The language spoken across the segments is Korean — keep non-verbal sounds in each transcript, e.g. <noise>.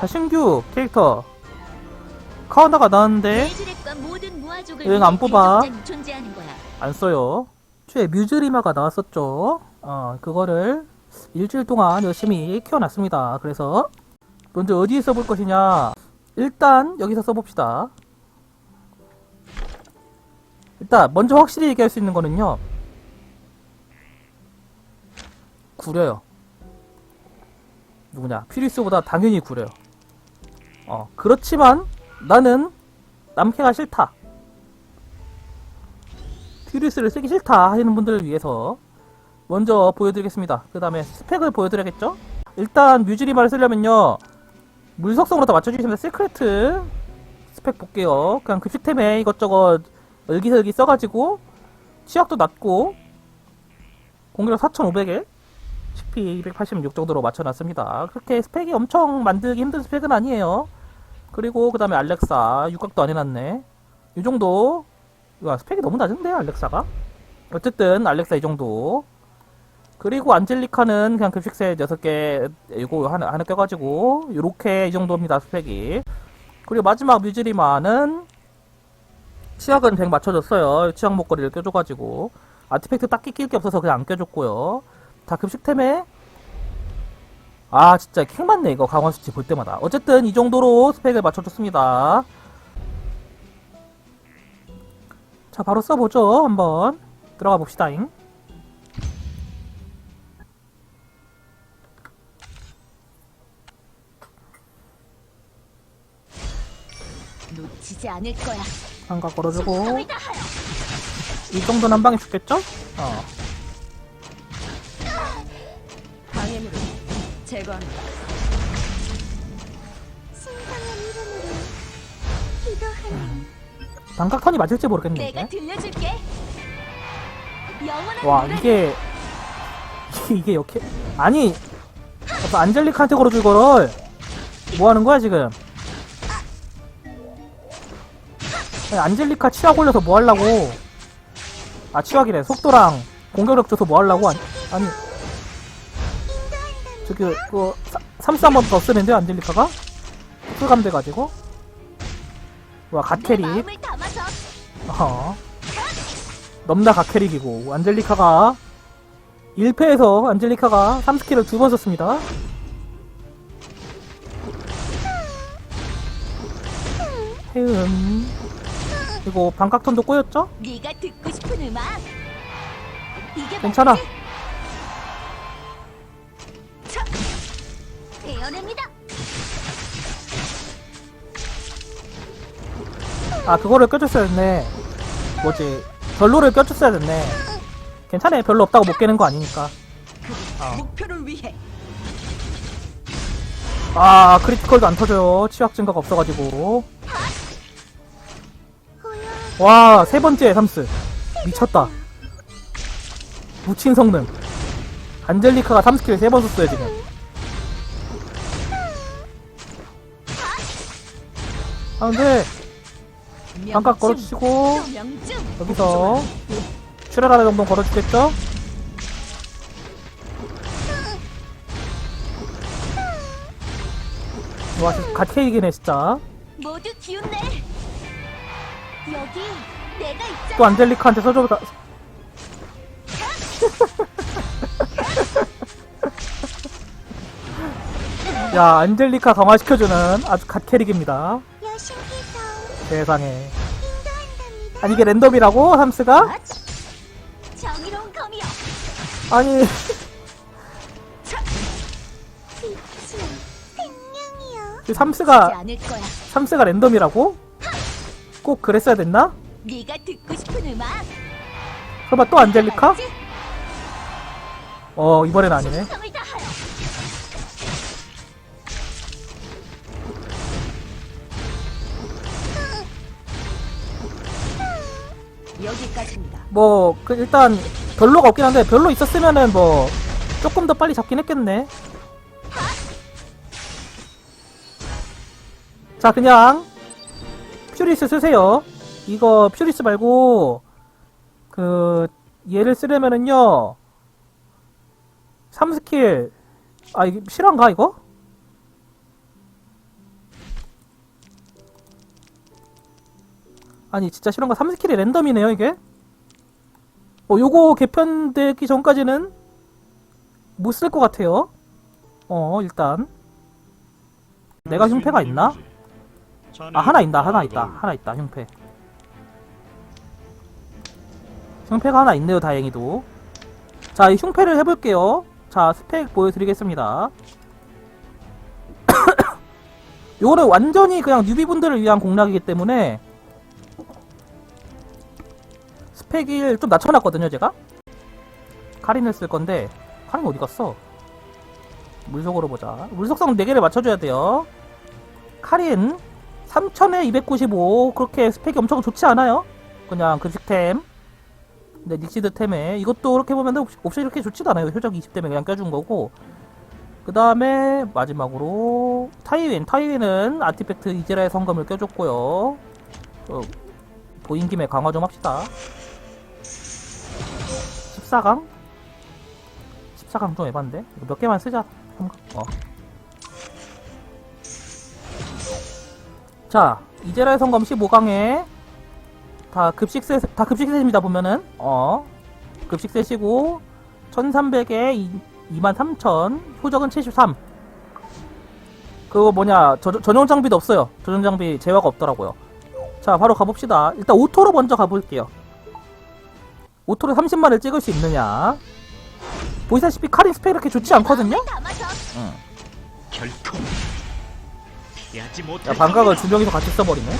자, 신규 캐릭터. 카운터가 나왔는데, 응, 안 뽑아. 안 써요. 최 뮤즈리마가 나왔었죠. 어, 그거를 일주일 동안 열심히 키워놨습니다. 그래서, 먼저 어디에 써볼 것이냐. 일단, 여기서 써봅시다. 일단, 먼저 확실히 얘기할 수 있는 거는요. 구려요. 누구냐. 퓨리스보다 당연히 구려요. 어, 그렇지만, 나는 남캐가 싫다. 퓨리스를 쓰기 싫다 하시는 분들을 위해서 먼저 보여드리겠습니다. 그 다음에 스펙을 보여드려야겠죠? 일단 뮤즈리마를 쓰려면요 물속성으로 다 맞춰주시면 시크레트 스펙 볼게요. 그냥 급식템에 이것저것 얼기설기 써가지고 치약도 낮고 공격 4500에 CP 286 정도로 맞춰놨습니다. 그렇게 스펙이 엄청 만들기 힘든 스펙은 아니에요. 그리고 그 다음에 알렉사 육각도 안 해놨네. 이 정도. 와 스펙이 너무 낮은데 알렉사가? 어쨌든 알렉사 이 정도. 그리고 안젤리카는 그냥 급식세 6개 이거 하나, 하나 껴가지고 요렇게 이 정도입니다 스펙이. 그리고 마지막 뮤즈리마는 치약은 100 맞춰줬어요. 치약 목걸이를 껴줘가지고. 아티팩트 딱히 낄 게 없어서 그냥 안 껴줬고요. 다 급식템에 아 진짜 킹 맞네 이거 강화 수치 볼 때마다 어쨌든 이 정도로 스펙을 맞춰줬습니다 자, 바로 써보죠. 한번 들어가 봅시다잉. 놓치지 않을 거야. 한가 걸어주고. 이 정도는 한 방에 죽겠죠? 어. 방해물 제거합니다. 신성한 이름으로 기도하는 반각턴이 맞을지 모르겠네. 내가 이게. 들려줄게. 영원한 와, 이게 이게 이게 이렇게 아니 안젤리카한테 걸어줄 거를 뭐 하는 거야 지금? 아니, 안젤리카 치약 올려서 뭐 하려고? 아 치약이래. 속도랑 공격력 줘서 뭐 하려고? 아니, 아니 저기 그 삼스 한 번 더 쓰는데 안젤리카가? 풀감 돼가지고. 와 담아서. 어. 넘나 갓캐릭이고 안젤리카가 1패에서 안젤리카가 3스킬을 두 번 썼습니다. 해음. 그리고 반각턴도 꼬였죠? 네가 듣고 싶은 음악. 이게 괜찮아 아 그거를 껴줬어야 됐네. 뭐지? 별로를 껴줬어야 됐네. 괜찮아 별로 없다고 못 깨는 거 아니니까. 어. 목표를 위해. 아 크리티컬도 안 터져요. 치약 증가가 없어가지고. 와 세 번째 삼스. 미쳤다. 묻힌 성능. 안젤리카가 3스킬 세번 썼어요 지금. 아 근데 반각 걸어주시고. 여기서 슈라라를 정도 걸어주겠죠? 와 진짜 갓케이기네 진짜 모두 기운내. 여기 내가 있잖아. 또 안젤리카한테 써줘보다 <laughs> 야 안젤리카 강화시켜주는 아주 갓캐릭입니다 세상에. 아니 이게 랜덤이라고 함스가? 정의로운 검이여. 아니 빛이 생명이여 그 삼스가 하지 않을 거야. 삼스가 랜덤이라고? 꼭 그랬어야 됐나? 네가 듣고 싶은 음악. 설마 또 안젤리카? 어 이번엔 아니네 다 여. 여기까지입니다. 뭐, 그 일단, 별로가 없긴 한데, 별로 있었으면은 뭐, 조금 더 빨리 잡긴 했겠네. 자, 그냥, 퓨리스 쓰세요. 이거, 퓨리스 말고, 그, 얘를 쓰려면은요, 3스킬, 아, 이게 실화인가, 이거? 아니 진짜 실험가 3스킬이 랜덤이네요 이게? 어 요거 개편되기 전까지는 못 쓸 것 같아요. 어 일단. 내가 흉패가 있나? 아 하나 있다 하나 있다 하나 있다 흉패. 흉패가 하나 있네요 다행히도. 자 이 흉패를 해볼게요. 자 스펙 보여드리겠습니다. <coughs> 요거는 완전히 그냥 뉴비분들을 위한 공략이기 때문에 스펙을 좀 낮춰놨거든요 제가. 카린을 쓸 건데 카린 어디 갔어? 물속으로 보자. 물속성 4개를 맞춰줘야 돼요. 카린 3000에 295 그렇게 스펙이 엄청 좋지 않아요? 그냥 급식템. 근데 닉시드 템에. 이것도 그렇게 보면 옵션이 그렇게 좋지도 않아요. 효적 20 때문에 그냥 껴준 거고. 그 다음에 마지막으로 타이윈. 타이윈은 아티팩트 이제라의 성검을 껴줬고요. 어, 보인 김에 강화 좀 합시다 14강? 14강 좀 에반데? 이거 몇 개만 쓰자? 어. 자 이제라의 성검 15강에 다 급식세 다 급식세입니다 보면은 어 급식세시고 1300에 23,000 효적은 73 그거 뭐냐 저, 전용 장비도 없어요 전용 장비 제어가 없더라고요 자 바로 가봅시다 일단 오토로 먼저 가볼게요 오토로 30만을 찍을 수 있느냐? 보시다시피 카린 스펙 이렇게 좋지 않거든요? 결코 피하지 야 반각을. 두 명이서 같이 써버리네.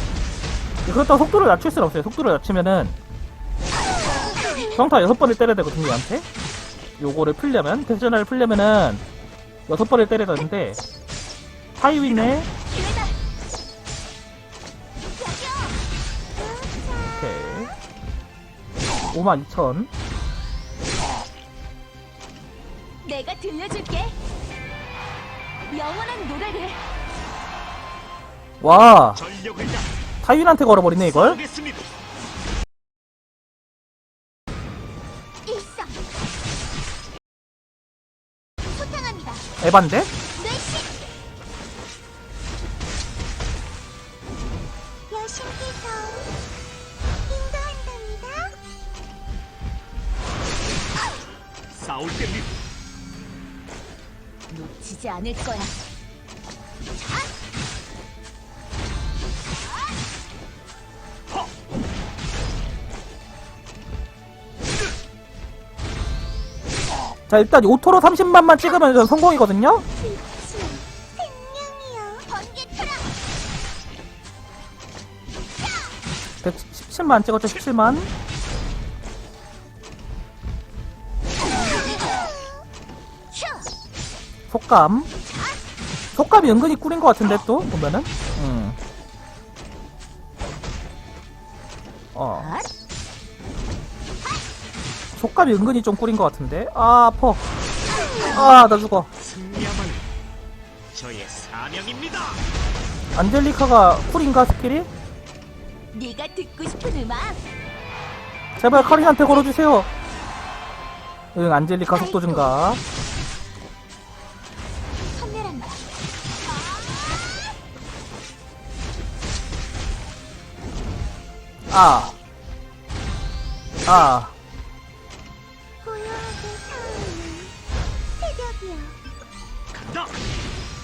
그렇다고 속도를 낮출 수는 없어요. 속도를 낮추면은 평타 여섯 번을 때려야 되거든요 얘한테. 요거를 풀려면 패션을 풀려면은 여섯 번을 때려야 되는데 타이윈의 52,000 내가 들려줄게. 영원한 노래를 와 전력을 다 타이윈한테 걸어버리네 이걸 하겠습니다. 일성 소탕합니다 에반데? 싸울 때입니다. 놓치지 않을 거야. 자 일단 오토로 30만만 찍으면 전 성공이거든요 빛이 생명이여 번개쳐라 117만 찍었죠 17만 속감. 속감이 은근히 꿀인 것 같은데 또? 보면은? 음. 어. 속감이 은근히 좀 꿀인 것 같은데? 아 아파. 아나 죽어. 승리야말로 저의 사명입니다. 안젤리카가 꿀인가 스킬이? 네가 듣고 싶은 음악. 제발 카린한테 걸어주세요. 응 안젤리카 속도 증가 아. 아.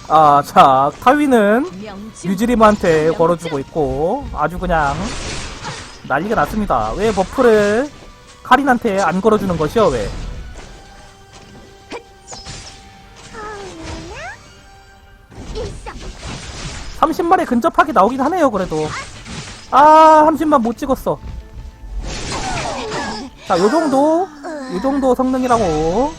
아, 자, 타위는 명중. 유지림한테 걸어주고 있고, 아주 그냥 난리가 났습니다. 왜 버프를 카린한테 안 걸어주는 것이요, 왜? 타오르나 일성 30만에 근접하게 나오긴 하네요, 그래도. 아, 30만 못 찍었어. 자, 요 정도, 요 정도 성능이라고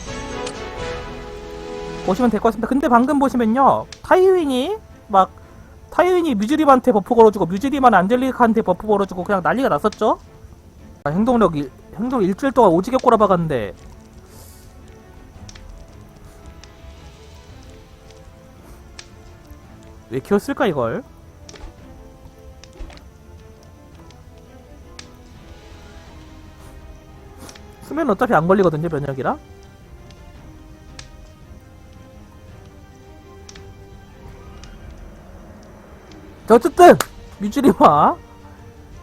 보시면 될 것 같습니다. 근데 방금 보시면요, 타이윈이 막 타이윈이 뮤즈림한테 버프 걸어주고 뮤즈림한 안젤리카한테 버프 걸어주고 그냥 난리가 났었죠. 아, 행동력 일, 행동 일주일 동안 오지게 꼬라박았는데 왜 키웠을까 이걸? 쓰면 어차피 안 걸리거든요 면역이라 자 어쨌든 뮤즈리와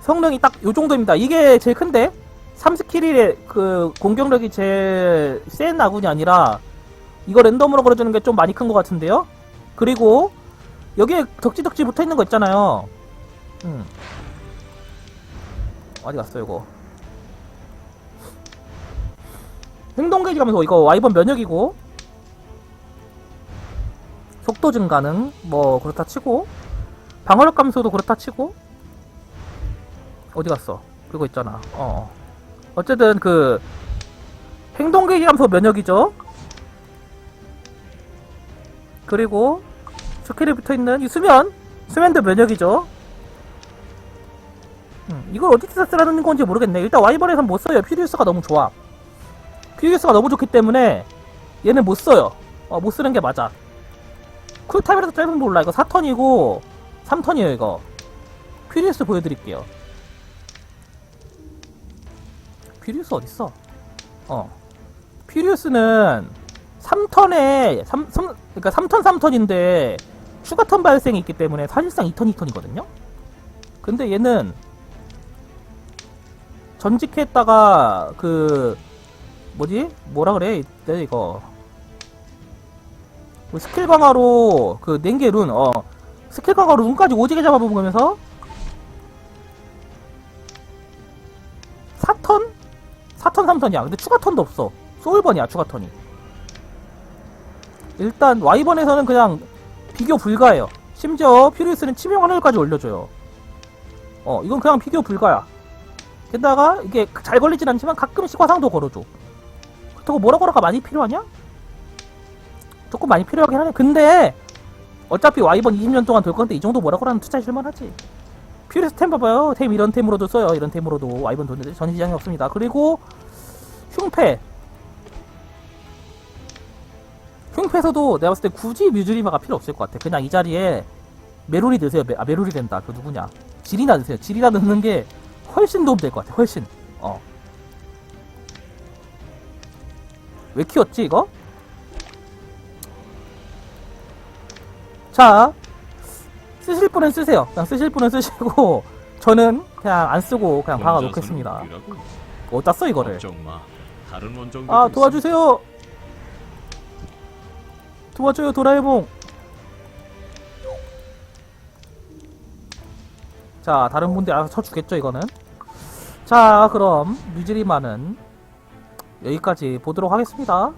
성능이 딱 요 정도입니다. 이게 제일 큰데 3스킬의 그 공격력이 제일 센 아군이 아니라 이거 랜덤으로 걸어주는 게 좀 많이 큰 것 같은데요. 그리고 여기에 덕지덕지 붙어 있는 거 있잖아요. 음. 어디 갔어 이거? 행동계기 가면서 이거 와이번 면역이고 속도 증가는 뭐 그렇다 치고 방어력 감소도 그렇다 치고 어디 갔어? 그거 있잖아. 어. 어쨌든 그 행동계기 감소 면역이죠. 그리고 스킬에 붙어 있는 이 수면 수면도 면역이죠. 음, 이걸 어디서 쓰라는 건지 모르겠네. 일단 와이번에선 못 써요. 퓨리우스가 너무 좋아. 퓨리우스가 너무 좋기 때문에 얘는 못 써요. 어, 못 쓰는 게 맞아. 쿨타임이라도 짧으면 몰라. 이거 4턴이고 3턴이에요, 이거. 퓨리우스 보여드릴게요. 퓨리우스 어딨어? 어. 퓨리우스는 3턴에 3, 3, 그러니까 3턴 3턴인데 추가 턴 발생이 있기 때문에 사실상 2턴 2턴이거든요. 근데 얘는 전직했다가 그 뭐지? 뭐라 그래? 이때 이거 그 스킬 강화로 그 낸게 룬, 어 스킬 강화로 룬까지 오지게 잡아보면서 4턴? 4턴 3턴이야. 근데 추가 턴도 없어. 소울번이야 추가 턴이. 일단 와이번에서는 그냥 비교 불가해요. 심지어 퓨리우스는 치명 하늘까지 올려줘요. 어 이건 그냥 비교 불가야. 게다가 이게 잘 걸리진 않지만 가끔씩 화상도 걸어줘. 그렇다고 뭐라 걸어가 많이 필요하냐? 조금 많이 필요하긴 하네. 근데 어차피 와이번 20년 동안 돌 건데 이 정도 뭐라 걸어는 투자 실만하지. 퓨리스 템 봐봐요. 템 이런 템으로도 써요. 이런 템으로도 와이번 도는데 전 지장이 없습니다. 그리고 흉패. 흉패에서도 내가 봤을 때 굳이 뮤즈리마가 필요 없을 것 같아. 그냥 이 자리에 메로리 넣으세요. 메, 아, 메로리 된다. 그 누구냐. 질이나 넣으세요. 질이나 넣는 게 훨씬 도움 될 것 같아. 훨씬. 어. 왜 키웠지, 이거? 자, 쓰실 분은 쓰세요. 그냥 쓰실 분은 쓰시고, <laughs> 저는 그냥 안 쓰고 그냥 박아 놓겠습니다. 어디다 써, 이거를? 아, 도와주세요! 도와줘요, 도라에몽! 자, 다른 분들 알아서 쳐주겠죠, 이거는? 자, 그럼, 뮤즈리마는 여기까지 보도록 하겠습니다.